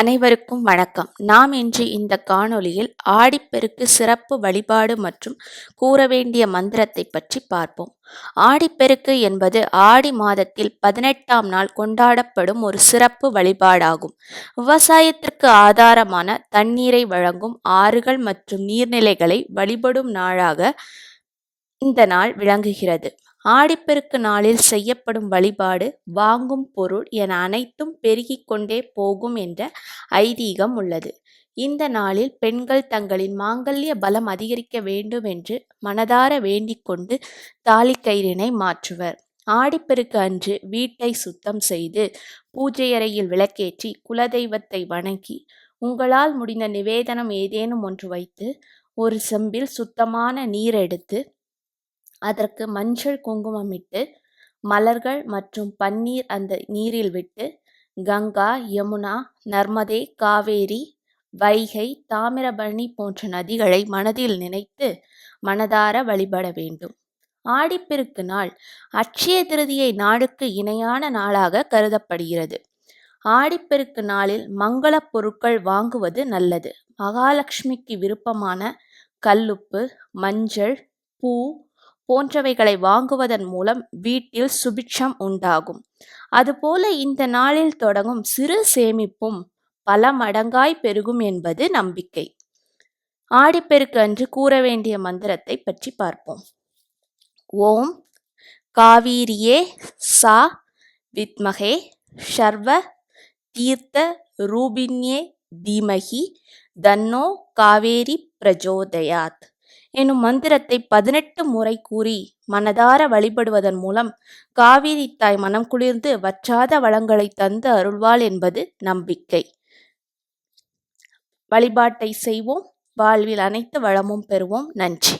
அனைவருக்கும் வணக்கம். நாம் இன்று இந்த காணொளியில் ஆடிப்பெருக்கு சிறப்பு வழிபாடு மற்றும் கூற வேண்டிய மந்திரத்தை பற்றி பார்ப்போம். ஆடிப்பெருக்கு என்பது ஆடி மாதத்தில் பதினெட்டாம் நாள் கொண்டாடப்படும் ஒரு சிறப்பு வழிபாடாகும். விவசாயத்திற்கு ஆதாரமான தண்ணீரை வழங்கும் ஆறுகள் மற்றும் நீர்நிலைகளை வழிபடும் நாளாக இந்த நாள் விளங்குகிறது. ஆடிப்பெருக்கு நாளில் செய்யப்படும் வழிபாடு வாங்கும் பொருள் என அனைத்தும் பெருகிக் கொண்டே போகும் என்ற ஐதீகம் உள்ளது. இந்த நாளில் பெண்கள் தங்களின் மாங்கல்ய பலம் அதிகரிக்க வேண்டும் என்று மனதார வேண்டிக் கொண்டு தாலிக்கயிறினை மாற்றுவர். ஆடிப்பெருக்கு அன்று வீட்டை சுத்தம் செய்து பூஜையறையில் விளக்கேற்றி குலதெய்வத்தை வணங்கி உங்களால் முடிந்த நிவேதனம் ஏதேனும் ஒன்று வைத்து ஒரு செம்பில் சுத்தமான நீர் எடுத்து அதற்கு மஞ்சள் குங்குமமிட்டு மலர்கள் மற்றும் பன்னீர் அந்த நீரில் விட்டு கங்கா யமுனா நர்மதே காவேரி வைகை தாமிரபரணி போன்ற நதிகளை மனதில் நினைத்து மனதார வழிபட வேண்டும். ஆடிப்பெருக்கு நாள் அட்சய திருதியை நாளுக்கு இணையான நாளாக கருதப்படுகிறது. ஆடிப்பெருக்கு நாளில் மங்கள பொருட்கள் வாங்குவது நல்லது. மகாலட்சுமிக்கு விருப்பமான கல்லுப்பு மஞ்சள் பூ போன்றவைகளை வாங்குவதன் மூலம் வீட்டில் சுபிட்சம் உண்டாகும். அதுபோல இந்த நாளில் தொடங்கும் சிறு சேமிப்பும் பல மடங்காய் பெருகும் என்பது நம்பிக்கை. ஆடிப்பெருக்கு அன்று கூற வேண்டிய மந்திரத்தை பற்றி பார்ப்போம். ஓம் காவீரியே சா வித்மகே ஷர்வ தீர்த்த ரூபின்யே தீமகி தன்னோ காவேரி பிரஜோதயாத். எனும் மந்திரத்தை பதினெட்டு முறை கூறி மனதார வழிபடுவதன் மூலம் காவிரி தாய் மனம் குளிர்ந்து வற்றாத வளங்களை தந்து அருள்வாள் என்பது நம்பிக்கை. வழிபாட்டை செய்வோம். வாழ்வில் அனைத்து வளமும் பெறுவோம். நன்றி.